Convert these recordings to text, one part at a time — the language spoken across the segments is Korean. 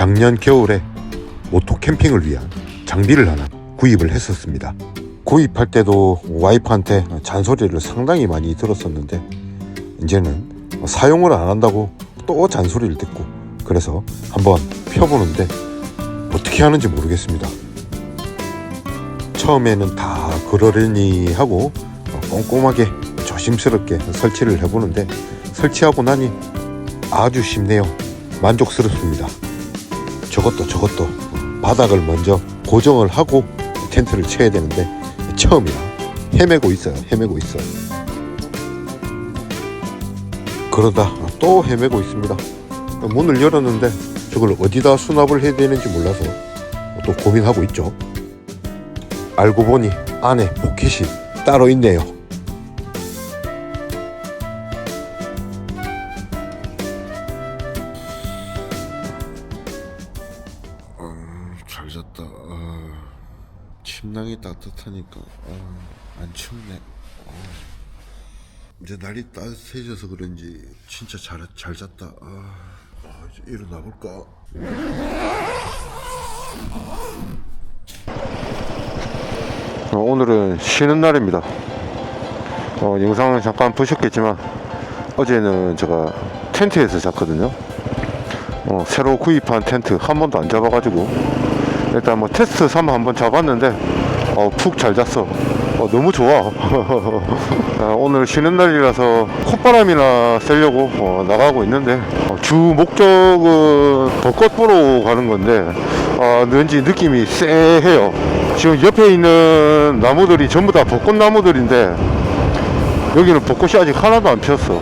작년 겨울에 모토 캠핑을 위한 장비를 하나 구입을 했었습니다. 구입할 때도 와이프한테 잔소리를 상당히 많이 들었었는데 이제는 사용을 안 한다고 또 잔소리를 듣고 그래서 한번 펴보는데 어떻게 하는지 모르겠습니다. 처음에는 다 그러려니 하고 꼼꼼하게 조심스럽게 설치를 해보는데 설치하고 나니 아주 쉽네요. 만족스럽습니다. 저것도 저것도 바닥을 먼저 고정을 하고 텐트를 쳐야 되는데 처음이라 헤매고 있어요. 헤매고 있어요. 그러다 또 헤매고 있습니다. 문을 열었는데 저걸 어디다 수납을 해야 되는지 몰라서 또 고민하고 있죠. 알고 보니 안에 포켓이 따로 있네요. 따뜻하니까 안 춥네. 이제 날이 따뜻해져서 그런지 진짜 잘, 잘 잤다. 아, 아, 이제 일어나 볼까? 어, 오늘은 쉬는 날입니다. 어, 영상을 잠깐 보셨겠지만 어제는 제가 텐트에서 잤거든요. 어, 새로 구입한 텐트 한 번도 안 잡아가지고 일단 뭐 테스트 삼아 한번 잡았는데 어, 푹 잘 잤어. 어, 너무 좋아. 아, 오늘 쉬는 날이라서 콧바람이나 쐬려고 어, 나가고 있는데 어, 주 목적은 벚꽃 보러 가는 건데 어, 왠지 느낌이 쎄해요. 지금 옆에 있는 나무들이 전부 다 벚꽃 나무들인데 여기는 벚꽃이 아직 하나도 안 피었어.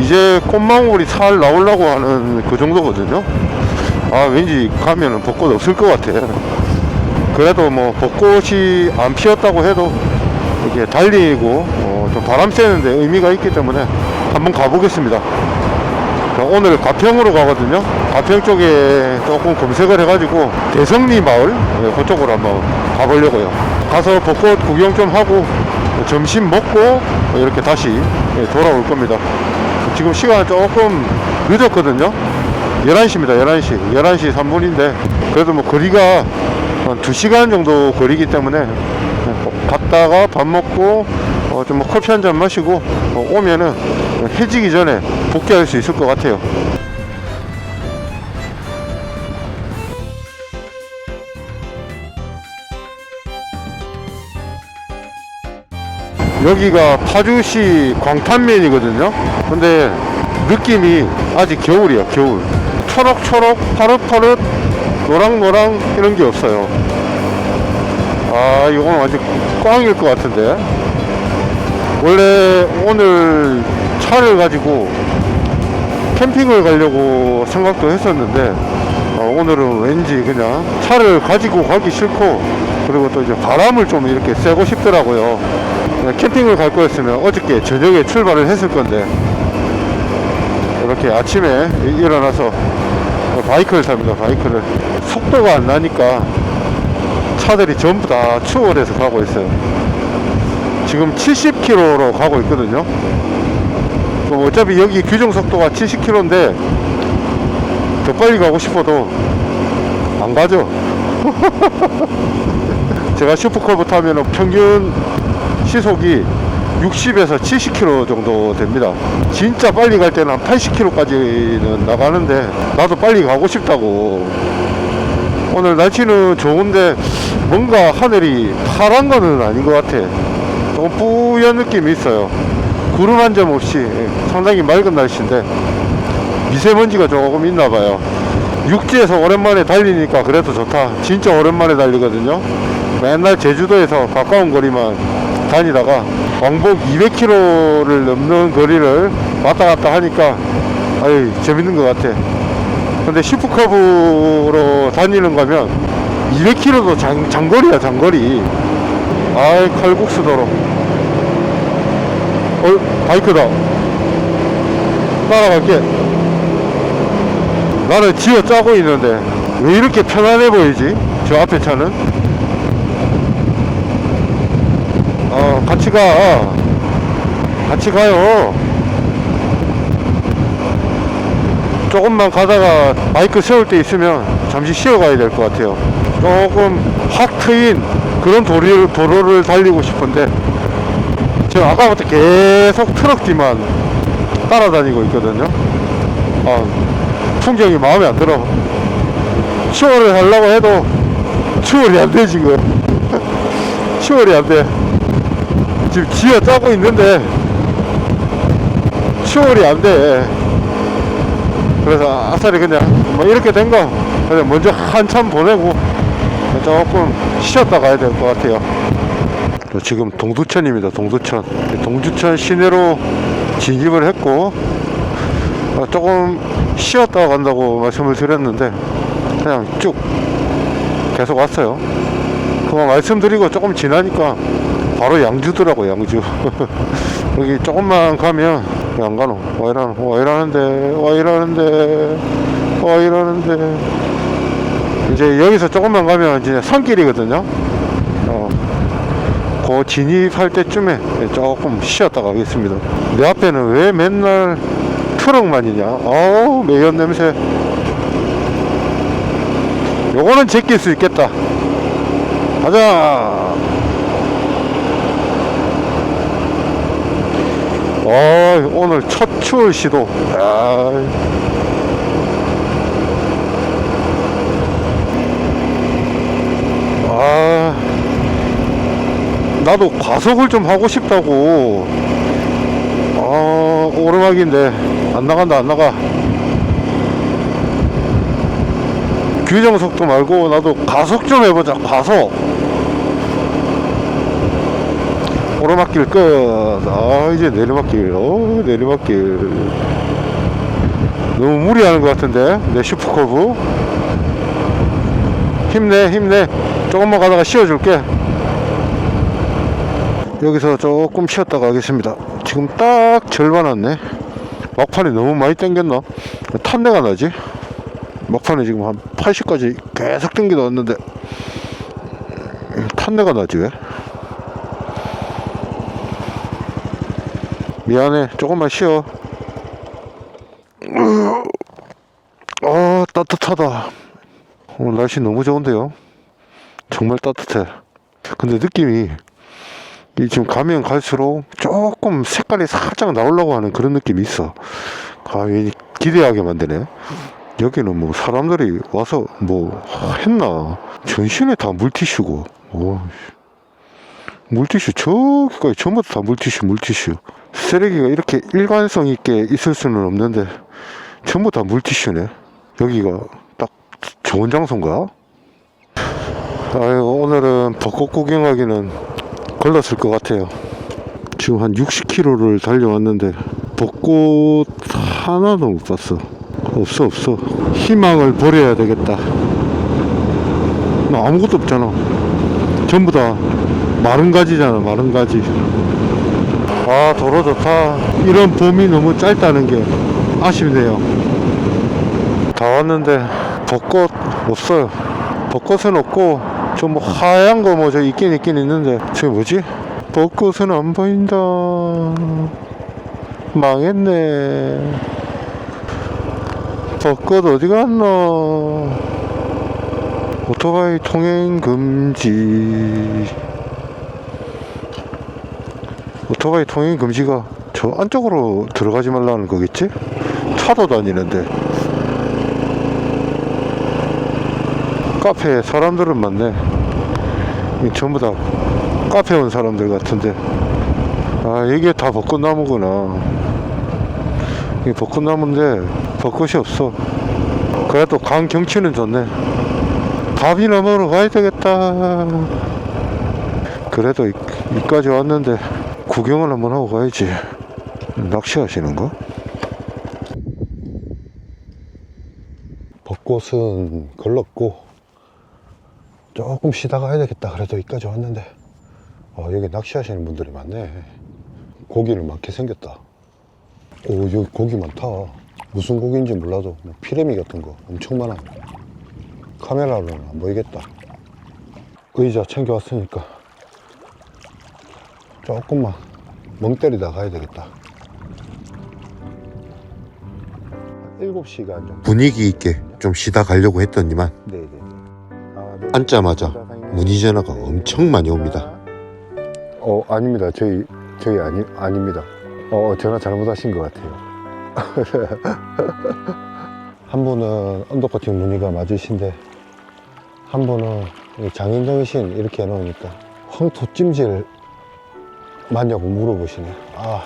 이제 꽃망울이 살 나오려고 하는 그 정도거든요. 아 왠지 가면은 벚꽃 없을 것 같아. 그래도 뭐 벚꽃이 안 피었다고 해도 이게 달리고 어, 좀 바람 쐬는데 의미가 있기 때문에 한번 가보겠습니다. 자, 오늘 가평으로 가거든요. 가평 쪽에 조금 검색을 해가지고 대성리 마을 예, 그쪽으로 한번 가보려고요. 가서 벚꽃 구경 좀 하고 점심 먹고 이렇게 다시 예, 돌아올 겁니다. 지금 시간 조금 늦었거든요. 11시입니다. 11시. 11시 3분인데 그래도 뭐 거리가 한 2시간 정도 거리기 때문에 갔다가 밥 먹고 어, 좀 뭐 커피 한 잔 마시고 어, 오면은 해지기 전에 복귀할 수 있을 것 같아요. 여기가 파주시 광탄면이거든요. 근데 느낌이 아직 겨울이야, 겨울. 초록초록, 파릇파릇, 노랑 노랑 이런 게 없어요. 아, 이건 완전 꽝일 것 같은데. 원래 오늘 차를 가지고 캠핑을 가려고 생각도 했었는데 어, 오늘은 왠지 그냥 차를 가지고 가기 싫고 그리고 또 이제 바람을 좀 이렇게 쐬고 싶더라고요. 그냥 캠핑을 갈 거였으면 어저께 저녁에 출발을 했을 건데 이렇게 아침에 일어나서 바이크를 탑니다. 바이크를 속도가 안 나니까 차들이 전부 다 추월해서 가고 있어요. 지금 70km로 가고 있거든요. 어차피 여기 규정 속도가 70km인데 더 빨리 가고 싶어도 안 가죠. 제가 슈퍼커브 타면 평균 시속이 60에서 70km 정도 됩니다. 진짜 빨리 갈 때는 한 80km까지는 나가는데 나도 빨리 가고 싶다고. 오늘 날씨는 좋은데 뭔가 하늘이 파란 거는 아닌 것 같아. 조금 뿌연 느낌이 있어요. 구름 한 점 없이 상당히 맑은 날씨인데 미세먼지가 조금 있나 봐요. 육지에서 오랜만에 달리니까 그래도 좋다. 진짜 오랜만에 달리거든요. 맨날 제주도에서 가까운 거리만 다니다가 왕복 200km를 넘는 거리를 왔다 갔다 하니까 아유 재밌는 것 같아. 근데 슈퍼커브로 다니는 거면 200km도 장, 장거리야 장거리. 아이 칼국수 도로. 어 바이크다. 따라갈게. 나는 지어 짜고 있는데 왜 이렇게 편안해 보이지? 저 앞에 차는? 어, 같이 가. 같이 가요. 조금만 가다가 바이크 세울 때 있으면 잠시 쉬어가야 될 것 같아요. 조금 확 트인 그런 도리를, 도로를 달리고 싶은데 제가 아까부터 계속 트럭 뒤만 따라다니고 있거든요. 아, 풍경이 마음에 안 들어. 추월을 하려고 해도 추월이 안 돼, 지금. 추월이 안 돼. 지금 쥐어 짜고 있는데 추월이 안 돼. 그래서 아싸리 그냥 뭐 이렇게 된 거 그냥 먼저 한참 보내고 조금 쉬었다 가야 될 것 같아요. 저 지금 동두천입니다. 동두천. 동두천 시내로 진입을 했고 어, 조금 쉬었다 간다고 말씀을 드렸는데 그냥 쭉 계속 왔어요. 그거 말씀드리고 조금 지나니까 바로 양주더라고 양주. 여기 조금만 가면 왜안 가노? 와 이러는 와 이러는데 와 이러는데 와 이러는데 이제 여기서 조금만 가면 이제 산길이거든요. 어, 그 진입할 때쯤에 조금 쉬었다 가겠습니다. 내 앞에는 왜 맨날 트럭만이냐? 어우 매연 냄새. 요거는 제낄 수 있겠다. 가자. 어, 오늘 첫 추월 시도. 아, 아, 나도 과속을 좀 하고 싶다고. 아, 오르막인데 안 나간다, 안 나가. 규정 속도 말고 나도 가속 좀 해보자, 가속. 오르막길 끝. 아, 이제 내리막길. 어, 내리막길. 너무 무리하는 것 같은데, 내 슈퍼커브. 힘내, 힘내. 조금만 가다가 쉬어줄게. 여기서 조금 쉬었다 가겠습니다. 지금 딱 절반 왔네. 막판에 너무 많이 당겼나? 탄내가 나지? 막판에 지금 한 80까지 계속 당기다 왔는데, 음, 탄내가 나지, 왜? 미안해. 조금만 쉬어. 아 따뜻하다. 오늘 날씨 너무 좋은데요? 정말 따뜻해. 근데 느낌이 이 지금 가면 갈수록 조금 색깔이 살짝 나오려고 하는 그런 느낌이 있어. 아 괜히 기대하게 만드네. 여기는 뭐 사람들이 와서 뭐 했나? 전신에 다 물티슈고. 오, 물티슈 저기까지 전부 다 물티슈 물티슈 쓰레기가 이렇게 일관성 있게 있을 수는 없는데 전부 다 물티슈네. 여기가 딱 좋은 장소인가? 아유 오늘은 벚꽃 구경하기는 걸렸을 것 같아요. 지금 한 60km를 달려왔는데 벚꽃 하나도 못 봤어. 없어 없어. 희망을 버려야 되겠다. 뭐 아무것도 없잖아. 전부 다 마른 가지잖아 마른 가지 아 도로 좋다. 이런 봄이 너무 짧다는 게 아쉽네요. 다 왔는데 벚꽃 없어요. 벚꽃은 없고 좀뭐 하얀 거 뭐 저 있긴 있긴 있는데 저게 뭐지? 벚꽃은 안 보인다. 망했네. 벚꽃 어디 갔나? 오토바이 통행 금지 오토바이 통행 금지가 저 안쪽으로 들어가지 말라는 거겠지? 차도 다니는데. 카페에 사람들은 많네. 이 전부 다 카페 온 사람들 같은데. 아 이게 다 벚꽃나무구나. 이게 벚꽃나무인데 벚꽃이 없어. 그래도 강 경치는 좋네. 밥이나 먹으러 가야 되겠다. 그래도 이, 이까지 왔는데 구경을 한번 하고 가야지. 낚시하시는가? 벚꽃은 걸렀고 조금 쉬다 가야 되겠다. 그래도 여기까지 왔는데 어, 여기 낚시하시는 분들이 많네. 고기를 많게 생겼다. 오 여기 고기 많다. 무슨 고기인지 몰라도 뭐 피레미 같은 거 엄청 많아. 카메라로는 안 보이겠다. 의자 챙겨왔으니까 조금만 멍 때리다 가야 되겠다. 7시간 정도. 분위기 있게 좀 쉬다 가려고 했더니만 네네. 아, 네. 앉자마자 문의 전화가 엄청 많이 옵니다. 어 아닙니다. 저희 저희 아니 아닙니다. 어 전화 잘못하신 것 같아요. 한 분은 언더커팅 무늬가 맞으신데 한 분은 이 장인정신 이렇게 해놓으니까 황토 찜질 맞냐고 물어보시네. 아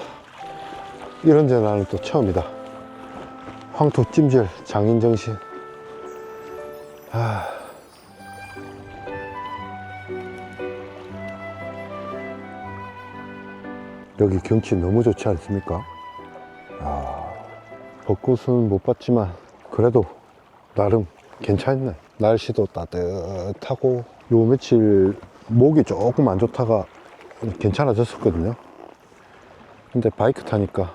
이런 전화는 또 처음이다. 황토 찜질 장인 정신. 아. 여기 경치 너무 좋지 않습니까? 아, 벚꽃은 못 봤지만 그래도 나름 괜찮네. 날씨도 따뜻하고 요 며칠 목이 조금 안 좋다가 괜찮아졌었거든요. 근데 바이크 타니까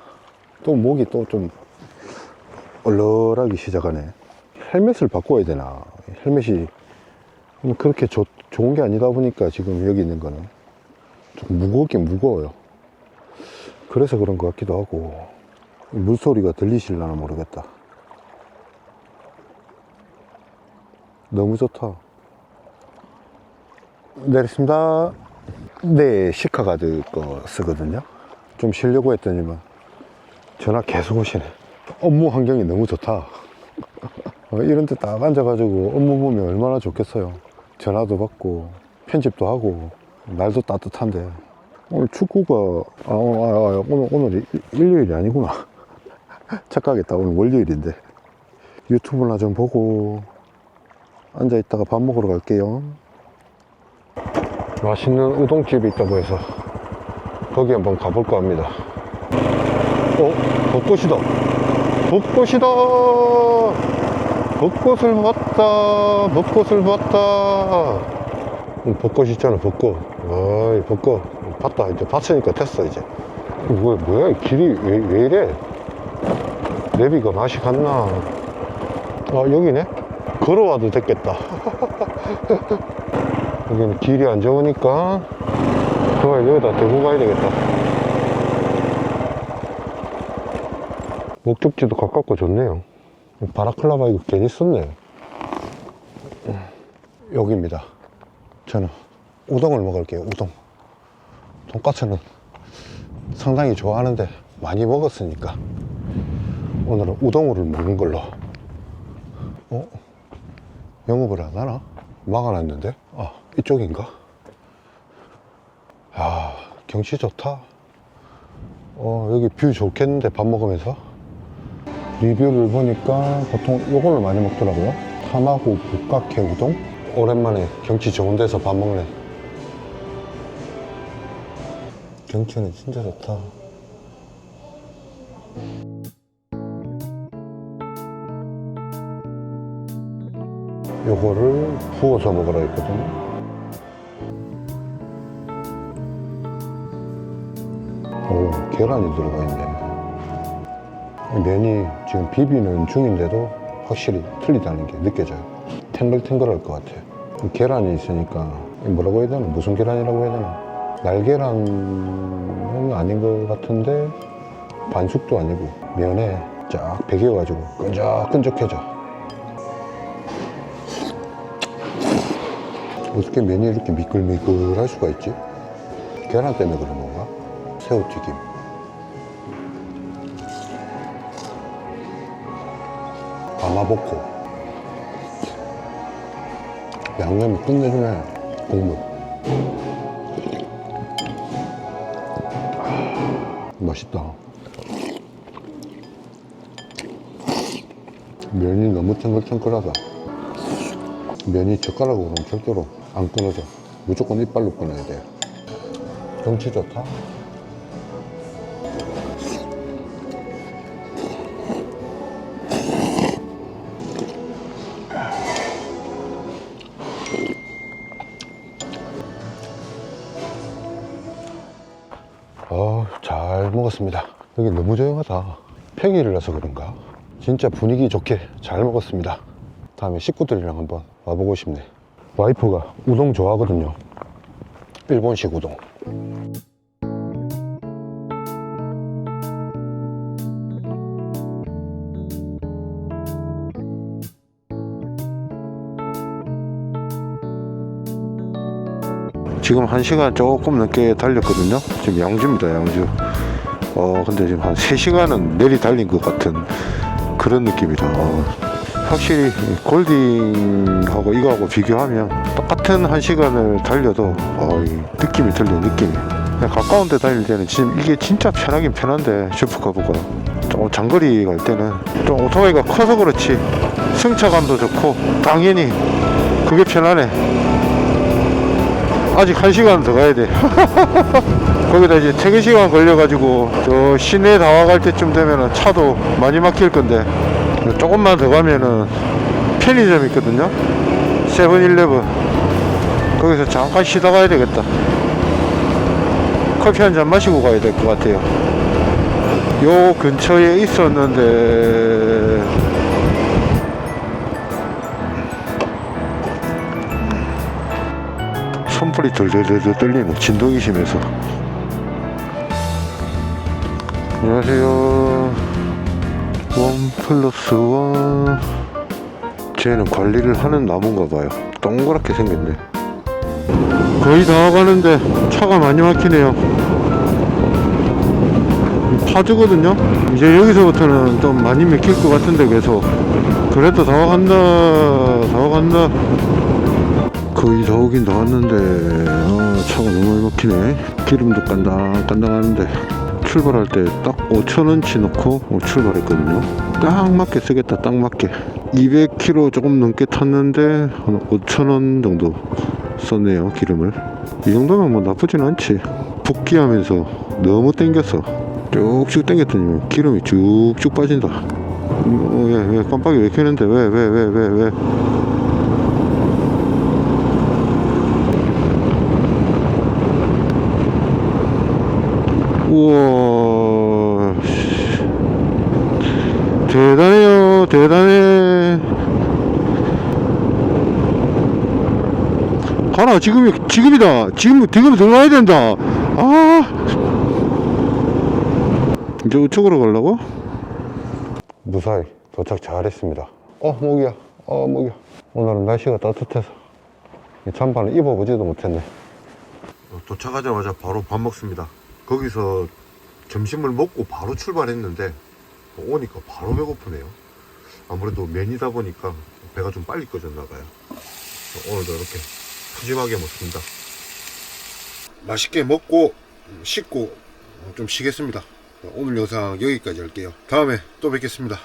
또 목이 또 좀 얼얼하기 시작하네. 헬멧을 바꿔야 되나? 헬멧이 그렇게 좋- 좋은 게 아니다 보니까 지금 여기 있는 거는 좀 무겁긴 무거워요. 그래서 그런 것 같기도 하고 물소리가 들리실려나 모르겠다 너무 좋다 내렸습니다 네 시카가드 거 쓰거든요. 좀 쉬려고 했더니만 전화 계속 오시네. 업무 환경이 너무 좋다. 어, 이런 데 딱 앉아가지고 업무 보면 얼마나 좋겠어요. 전화도 받고 편집도 하고 날도 따뜻한데. 오늘 축구가 아, 아, 아, 오늘 오늘 일- 일요일이 아니구나. 착각했다. 오늘 월요일인데. 유튜브나 좀 보고 앉아 있다가 밥 먹으러 갈게요 맛있는 우동집이 있다고 해서 거기 한번 가볼까 합니다. 어? 벚꽃이다. 벚꽃이다! 벚꽃을 봤다! 벚꽃을 봤다! 음, 벚꽃 있잖아 벚꽃. 아이 벚꽃. 봤다. 이제 봤으니까 됐어 이제. 뭐야 뭐야 이 길이 왜, 왜 이래? 내비가 맛이 갔나? 아 여기네? 걸어와도 됐겠다 여기는 길이 안 좋으니까 그걸 여기다 대고 가야 되겠다 목적지도 가깝고 좋네요 바라클라바 이거 괜히 썼네 여기입니다 저는 우동을 먹을게요 우동 돈까스는 상당히 좋아하는데 많이 먹었으니까 오늘은 우동을 먹는 걸로 어? 영업을 안 하나? 막아놨는데? 아 이쪽인가? 아 경치 좋다. 어 여기 뷰 좋겠는데 밥 먹으면서? 리뷰를 보니까 보통 요걸로 많이 먹더라고요. 타마고 북각회 우동? 오랜만에 경치 좋은 데서 밥 먹네. 경치는 진짜 좋다 요거를 부어서 먹으라 했거든요 오 계란이 들어가 있네 면이 지금 비비는 중인데도 확실히 틀리다는 게 느껴져요. 탱글탱글할 것 같아요. 계란이 있으니까 뭐라고 해야 되나? 무슨 계란이라고 해야 되나? 날계란은 아닌 것 같은데 반숙도 아니고 면에 쫙 배겨가지고 끈적끈적해져. 어떻게 면이 이렇게 미끌미끌할 수가 있지? 계란 때문에 그런 건가? 새우튀김. 가마복고 양념이 끝내주네 국물 아, 맛있다 면이 너무 탱글탱글하다 면이 젓가락으로는 절대로 안 끊어져 무조건 이빨로 끊어야 돼 경치 좋다 어, 잘 먹었습니다. 여기 너무 조용하다. 평일이라서 그런가? 진짜 분위기 좋게 잘 먹었습니다. 다음에 식구들이랑 한번 와보고 싶네. 와이프가 우동 좋아하거든요. 일본식 우동. 지금 한시간 조금 넘게 달렸거든요. 지금 양주입니다 양주. 어 근데 지금 한 3시간은 내리 달린 것 같은 그런 느낌이라. 어, 확실히 골딩하고 이거하고 비교하면 똑같은 1시간을 달려도 어, 이 느낌이 틀려, 느낌이. 가까운 데 달릴 때는 지금 이게 진짜 편하긴 편한데, 슈퍼카보가. 좀 장거리 갈 때는 좀 오토바이가 커서 그렇지 승차감도 좋고 당연히 그게 편하네 아직 한 시간 더 가야 돼 거기다 이제 퇴근 시간 걸려가지고 저 시내 다 와갈 때쯤 되면은 차도 많이 막힐 건데 조금만 더 가면은 편의점 있거든요. 세븐일레븐. 거기서 잠깐 쉬다 가야 되겠다. 커피 한 잔 마시고 가야 될 것 같아요. 요 근처에 있었는데. 손불이 덜덜덜 떨리네 진동이 심해서. 안녕하세요. 원 플러스 원 쟤는 관리를 하는 나무인가 봐요 동그랗게 생겼네 거의 다 가는데 차가 많이 막히네요 파주거든요. 이제 여기서부터는 좀 많이 막힐 것 같은데 계속. 그래도 다 와간다, 다 와간다. 거의 다 오긴 다 왔는데, 아, 차가 너무 많이 막히네. 기름도 깐당, 깐당 하는데. 출발할 때 딱 5천원치 넣고 어, 출발했거든요. 딱 맞게 쓰겠다, 딱 맞게. 200km 조금 넘게 탔는데, 한 5천원 정도 썼네요, 기름을. 이 정도면 뭐 나쁘진 않지. 복귀하면서 너무 땡겼어. 쭉쭉 당겼더니 기름이 쭉쭉 빠진다. 어, 왜, 왜 깜빡이 왜 켜는데 왜 왜 왜 왜 왜, 우와 씨. 대단해요 대단해 가라 지금이 지금이다 지금 지금 들어가야 된다 아 이제 우측으로 가려고? 무사히 도착 잘했습니다. 어, 목이야. 어, 목이야. 오늘은 날씨가 따뜻해서 이 잠바는 입어보지도 못했네. 도착하자마자 바로 밥 먹습니다. 거기서 점심을 먹고 바로 출발했는데 오니까 바로 배고프네요. 아무래도 면이다 보니까 배가 좀 빨리 꺼졌나 봐요. 오늘도 이렇게 푸짐하게 먹습니다. 맛있게 먹고 씻고 좀 쉬겠습니다. 오늘 영상 여기까지 할게요. 다음에 또 뵙겠습니다.